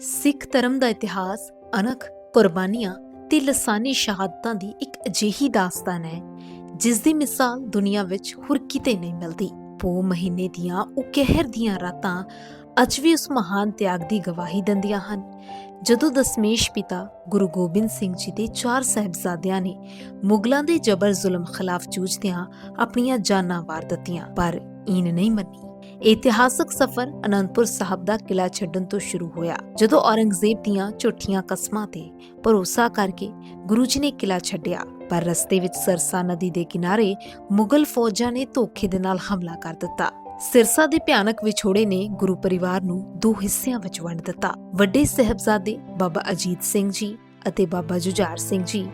ਸਿੱਖ ਧਰਮ ਦਾ ਇਤਿਹਾਸ, ਅਣਖ, ਕੁਰਬਾਨੀਆਂ ਤੇ ਲਸਾਨੀ ਸ਼ਹਾਦਤਾਂ ਦੀ ਇੱਕ ਅਜਿਹੀ ਦਾਸਤਾਨ ਹੈ ਜਿਸ ਦੀ ਮਿਸਾਲ ਦੁਨੀਆ ਵਿੱਚ ਹੋਰ ਕਿਤੇ ਨਹੀਂ ਮਿਲਦੀ। ਪੋ ਮਹੀਨੇ ਦੀਆਂ ਉਹ ਕਹਿਰ ਦੀਆਂ ਰਾਤਾਂ ਅੱਜ ਵੀ ਉਸ ਮਹਾਨ ਤਿਆਗ ਦੀ ਗਵਾਹੀ ਦਿੰਦੀਆਂ ਹਨ। ਜਦੋਂ ਦਸਮੇਸ਼ ਪਿਤਾ ਗੁਰੂ ਗੋਬਿੰਦ ਸਿੰਘ ਜੀ ਦੇ ਚਾਰ ਸਹਿਬਜ਼ਾਦਿਆਂ ਨੇ ਮੁਗਲਾਂ ਦੇ ਜਬਰ ਜ਼ੁਲਮ ਖਿਲਾਫ ਜੂਝਦਿਆਂ ਆਪਣੀਆਂ ਜਾਨਾਂ ਵਾਰ ਦਿੱਤੀਆਂ, ਪਰ ਇਨ ਨਹੀਂ ਮੰਨੀ। ਇਤਿਹਾਸਕ ਸਫ਼ਰ ਅਨੰਦਪੁਰ ਸਾਹਿਬ ਦਾ ਕਿਲਾ ਛੱਡਣ ਤੋਂ ਸ਼ੁਰੂ ਹੋਇਆ। ਜਦੋਂ ਔਰੰਗਜ਼ੇਬ ਦੀਆਂ ਝੂਠੀਆਂ ਕਸਮਾਂ ਤੇ ਭਰੋਸਾ ਕਰਕੇ ਗੁਰੂ ਜੀ ਨੇ ਕਿਲਾ ਛੱਡਿਆ, ਪਰ ਰਸਤੇ ਵਿੱਚ ਸਰਸਾ ਨਦੀ ਦੇ ਕਿਨਾਰੇ ਮੁਗਲ ਫੌਜਾਂ ਨੇ ਧੋਖੇ ਦੇ ਨਾਲ ਹਮਲਾ ਕਰ ਦਿੱਤਾ। ਸਿਰਸਾ ਦੇ ਭਿਆਨਕ ਵਿਛੋੜੇ ਨੇ ਗੁਰੂ ਪਰਿਵਾਰ ਨੂੰ ਦੋ ਹਿੱਸਿਆਂ ਵਿੱਚ ਵੰਡ ਦਿੱਤਾ। ਵੱਡੇ ਸਹਿਬਜ਼ਾਦੇ ਬਾਬਾ ਅਜੀਤ ਸਿੰਘ ਜੀ ਅਤੇ ਬਾਬਾ ਜੁਝਾਰ ਸਿੰਘ ਜੀ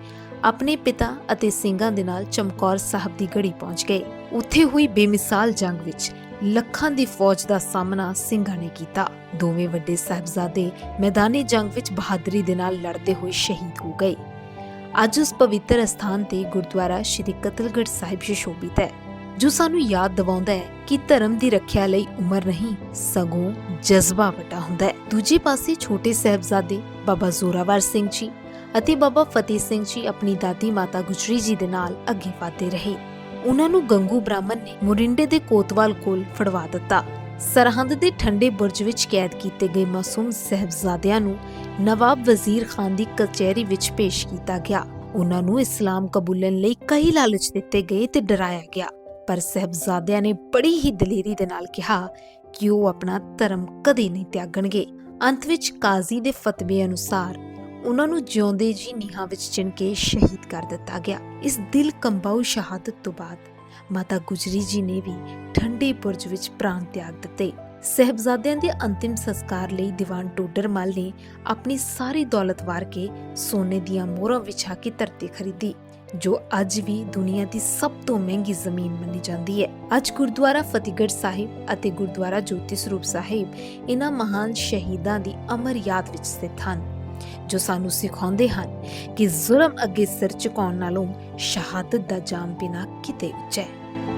ਆਪਣੇ ਪਿਤਾ ਅਤੇ ਸਿੰਘਾਂ ਦੇ ਨਾਲ ਚਮਕੌਰ ਸਾਹਿਬ ਦੀ ਗੜੀ ਪਹੁੰਚ ਗਏ। ਉੱਥੇ ਹੋਈ ਬੇਮਿਸਾਲ ਜੰਗ ਵਿੱਚ ਲੱਖਾਂ ਦੀ ਫੌਜ ਦਾ ਸਾਹਮਣਾ ਸਿੰਘਾਂ ਨੇ ਕੀਤਾ। ਦੋਵੇਂ ਵੱਡੇ ਸਾਹਿਬਜ਼ਾਦੇ ਮੈਦਾਨੀ ਜੰਗ ਵਿੱਚ ਬਹਾਦਰੀ ਦੇ ਨਾਲ ਲੜਦੇ ਹੋਏ ਸ਼ਹੀਦ ਹੋ ਗਏ। ਅੱਜ ਉਸ ਪਵਿੱਤਰ ਸਥਾਨ ਤੇ ਗੁਰਦੁਆਰਾ ਸ਼੍ਰੀ ਕਤਲਗੜ੍ਹ ਸਾਹਿਬ ਸ਼ੋਭਿਤ ਹੈ, ਜੋ ਸਾਨੂੰ ਯਾਦ ਦਿਵਾਉਂਦਾ ਹੈ ਕਿ ਧਰਮ ਦੀ ਰੱਖਿਆ ਲਈ ਉਮਰ ਨਹੀਂ, ਸਗੋਂ ਜਜ਼ਬਾ ਵੱਡਾ ਹੁੰਦਾ ਹੈ। ਦੂਜੇ ਪਾਸੇ ਛੋਟੇ ਸਾਹਿਬਜ਼ਾਦੇ ਬਾਬਾ ਜ਼ੋਰਾਵਰ ਸਿੰਘ ਜੀ ਅਤੇ ਬਾਬਾ ਫਤਿਹ ਸਿੰਘ ਜੀ ਆਪਣੀ ਦਾਦੀ ਮਾਤਾ ਗੁਜਰੀ ਜੀ ਦੇ ਨਾਲ ਅੱਗੇ ਵਧਦੇ ਰਹੇ। ਉਹਨਾਂ ਨੂੰ ਗੰਗੂ ਬ੍ਰਾਹਮਣ ਨੇ ਮੁਰਿੰਡੇ ਦੇ ਕੋਤਵਾਲ ਕੋਲ ਫੜਵਾ ਦਿੱਤਾ। ਸਰਹੰਦ ਦੇ ਠੰਡੇ ਬੁਰਜ ਵਿੱਚ ਕੈਦ ਕੀਤੇ ਗਏ ਮਾਸੂਮ ਸਹਿਬਜ਼ਾਦਿਆਂ ਨੂੰ ਨਵਾਬ ਵਜ਼ੀਰ ਖਾਨ ਦੀ ਕਚਹਿਰੀ ਵਿੱਚ ਪੇਸ਼ ਕੀਤਾ ਗਿਆ। ਉਹਨਾਂ ਨੂੰ ਇਸਲਾਮ ਕਬੂਲਣ ਲਈ ਕਈ ਲਾਲਚ ਦਿੱਤੇ ਗਏ ਤੇ ਡਰਾਇਆ ਗਿਆ। ਪਰ ਸਹਿਬਜ਼ਾਦਿਆਂ ਨੇ ਬੜੀ ਹੀ ਦਲੇਰੀ ਦੇ ਨਾਲ ਕਿਹਾ ਕਿ ਉਹ ਆਪਣਾ ਧਰਮ ਕਦੇ ਨਹੀਂ ਤਿਆਗਣਗੇ। ਅੰਤ ਵਿੱਚ ਕਾਜ਼ੀ ਦੇ ਫਤਵੇ ਅਨੁਸਾਰ ਉਹਨਾਂ ਨੂੰ ਜਿਉਂਦੇ ਜੀ ਨੀਹਾਂ ਵਿੱਚ ਚਿਣ ਕੇ ਸ਼ਹੀਦ ਕਰ ਦਿੱਤਾ ਗਿਆ। ਇਸ ਦਿਲ ਕੰਬਾਊ ਸ਼ਹਾਦਤ ਤੋਂ ਬਾਅਦ ਮਾਤਾ ਗੁਜਰੀ ਜੀ ਨੇ ਵੀ ਠੰਡੇ ਬੁਰਜ ਵਿੱਚ ਪ੍ਰਾਣ ਤਿਆਗ ਦਿੱਤੇ। ਸਹਿਬਜ਼ਾਦਿਆਂ ਦੇ ਅੰਤਿਮ ਸੰਸਕਾਰ ਲਈ ਦੀਵਾਨ ਟੋਡਰਮਲ ਨੇ ਆਪਣੀ ਸਾਰੀ ਦੌਲਤ ਵਾਰ ਕੇ ਸੋਨੇ ਦੀਆਂ ਮੋਹਰਾਂ ਵਿਛਾ ਕੇ ਧਰਤੀ ਖਰੀਦੀ, ਜੋ ਅੱਜ ਵੀ ਦੁਨੀਆ ਦੀ ਸਭ ਤੋਂ ਮਹਿੰਗੀ ਜ਼ਮੀਨ ਮੰਨੀ ਜਾਂਦੀ ਹੈ। ਅੱਜ ਗੁਰਦੁਆਰਾ ਫਤਿਹਗੜ੍ਹ ਸਾਹਿਬ ਅਤੇ ਗੁਰਦੁਆਰਾ ਜੋਤੀ ਸਰੂਪ ਸਾਹਿਬ ਇਹਨਾਂ ਮਹਾਨ ਸ਼ਹੀਦਾਂ ਦੀ ਅਮਰ ਯਾਦ ਵਿੱਚ ਸਥਿਤ ਹਨ। ਜੋ ਸਾਨੂੰ ਸਿਖਾਉਂਦੇ ਹਨ ਕਿ ਜ਼ੁਲਮ ਅੱਗੇ ਸਿਰ ਝੁਕਾਉਣ ਨਾਲੋਂ ਸ਼ਹਾਦਤ ਦਾ ਜਾਮ ਬਿਨਾ ਕਿਤੇ ਉੱਚਾ ਹੈ।